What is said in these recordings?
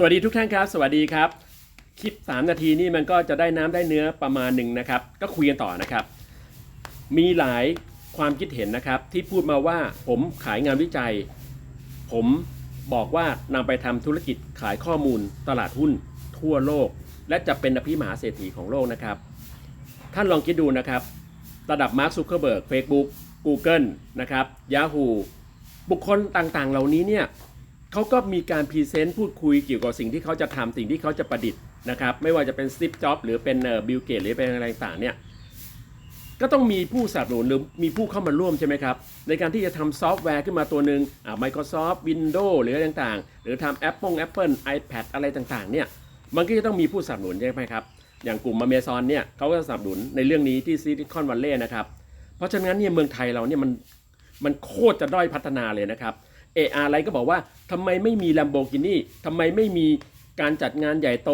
สวัสดีทุกท่านครับ สวัสดีครับ คลิป 3 นาทีนี่มันก็จะได้น้ำได้เนื้อประมาณหนึ่งนะครับ ก็คุยกันต่อนะครับ มีหลายความคิดเห็นนะครับ ที่พูดมาว่าผมขายงานวิจัย ผมบอกว่านำไปทำธุรกิจขายข้อมูลตลาดหุ้นทั่วโลก และจะเป็นอภิมหาเศรษฐีของโลกนะครับ ท่านลองคิดดูนะครับ ระดับมาร์คซูเคอร์เบิร์ก Facebook Google นะครับ Yahoo บุคคลต่างๆ เหล่านี้เนี่ย เขาก็มีการพรีเซนต์พูดคุยเกี่ยวกับสิ่งที่เขาจะทำสิ่งที่เขาจะประดิษฐ์นะครับ ไม่ว่าจะเป็นสตีฟจ็อบหรือเป็นบิลเกตหรือเป็นอะไรต่างๆเนี่ยก็ต้องมีผู้สนับสนุนหรือมีผู้เข้ามาร่วมใช่ไหมครับ ในการที่จะทำซอฟต์แวร์ขึ้นมาตัวหนึ่งอ่า Microsoft Windows หรืออะไรต่างๆ หรือทำ Apple Apple iPad อะไรต่างๆเนี่ยมันก็จะต้องมีผู้สนับสนุนใช่ไหมครับ อย่างกลุ่ม Amazon เนี่ยเขาก็สนับสนุนในเรื่องนี้ที่ซิลิคอนวัลเลย์นะครับ เพราะฉะนั้นเนี่ยเมืองไทยเราเนี่ยมันมันโคตรจะด้อยพัฒนาเลยนะครับ เออาร์อะไรก็บอกว่าทำไมไม่มี Lamborghini ทำไมไม่มีการจัดงานใหญ่โต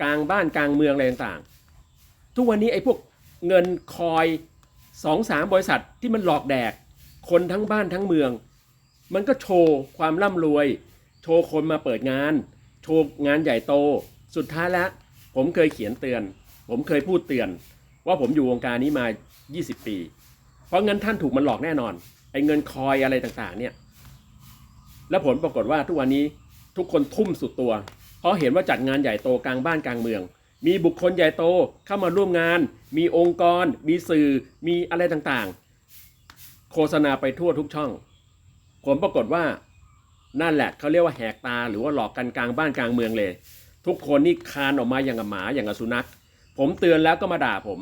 กลางบ้านกลางเมืองอะไรต่างๆ ทุกวันนี้ไอ้พวกเงินคอยสองสามบริษัทที่มันหลอกแดก คนทั้งบ้านทั้งเมือง มันก็โชว์ความร่ำรวย โชว์คนมาเปิดงาน โชว์งานใหญ่โต สุดท้ายแล้วผมเคยเขียนเตือน ผมเคยพูดเตือน ว่าผมอยู่วงการนี้มา 20 ปี เพราะเงินท่านถูกมันหลอกแน่นอน ไอ้เงินคอยอะไรต่างๆเนี่ย แล้วผลปรากฏว่าทุกวันนี้ทุกคนทุ่มสุดตัว เพราะเห็นว่าจัดงานใหญ่โตกลางบ้านกลางเมือง มีบุคคลใหญ่โตเข้ามาร่วมงาน มีองค์กร มีสื่อ มีอะไรต่างๆ โฆษณาไปทั่วทุกช่อง ผลปรากฏว่านั่นแหละเขาเรียกว่าแหกตาหรือว่าหลอกกันกลางบ้านกลางเมืองเลย ทุกคนนี่คานออกมาอย่างกับหมาอย่างกับสุนัข ผมเตือนแล้วก็มาด่าผม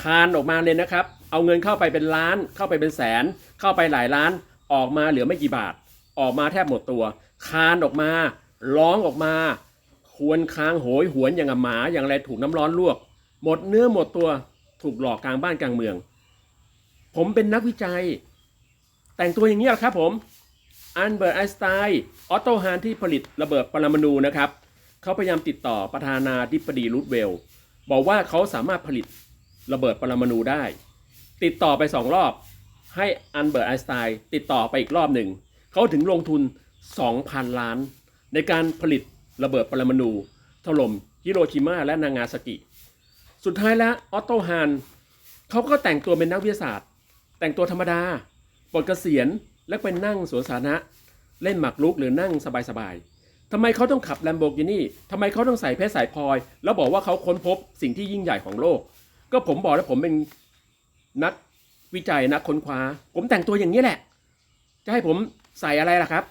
คานออกมาเลยนะครับ เอาเงินเข้าไปเป็นล้าน เข้าไปเป็นแสน เข้าไปหลายล้าน ออกมาเหลือไม่กี่บาท ออกมาแทบหมดตัว คานออกมาร้องออกมาควรค้างโหยหวนอย่างหมาอย่างไรถูกน้ำร้อนลวก หมดเนื้อหมดตัวถูกหลอกกลางบ้านกลางเมือง ผมเป็นนักวิจัย แต่งตัวอย่างนี้แหละครับผมอันเบิร์ตไอสไตน์ออตโตฮานที่ผลิตระเบิดปรมาณูนะครับเขาพยายามติดต่อประธานาธิบดีรูดเวลบอกว่าเขาสามารถผลิตระเบิดปรมาณูได้ ติดต่อไปสองรอบ ให้อันเบิร์ตไอสไตน์ติดต่อไปอีกรอบหนึ่ง เขาถึงลงทุน 2,000 ล้าน ในการผลิตระเบิดปรมาณูถล่มฮิโรชิมาและนางาซากิ สุดท้ายแล้วออตโตฮานเขาก็แต่งตัวเป็นนักวิทยาศาสตร์ แต่งตัวธรรมดาปลดเกษียณและเป็นนั่งสวนสาธารณะ เล่นหมากรุกหรือนั่งสบายๆทำไมเขาต้องขับ Lamborghini ทำไมเขาต้องใส่เพชรสายพลอย แล้วบอกว่าเขาค้นพบสิ่งที่ยิ่งใหญ่ของโลก ก็ผมบอกแล้วผมเป็นนักวิจัยนักค้นคว้า ผมแต่งตัวอย่างนี้แหละ จะให้ผม ใส่อะไรล่ะครับ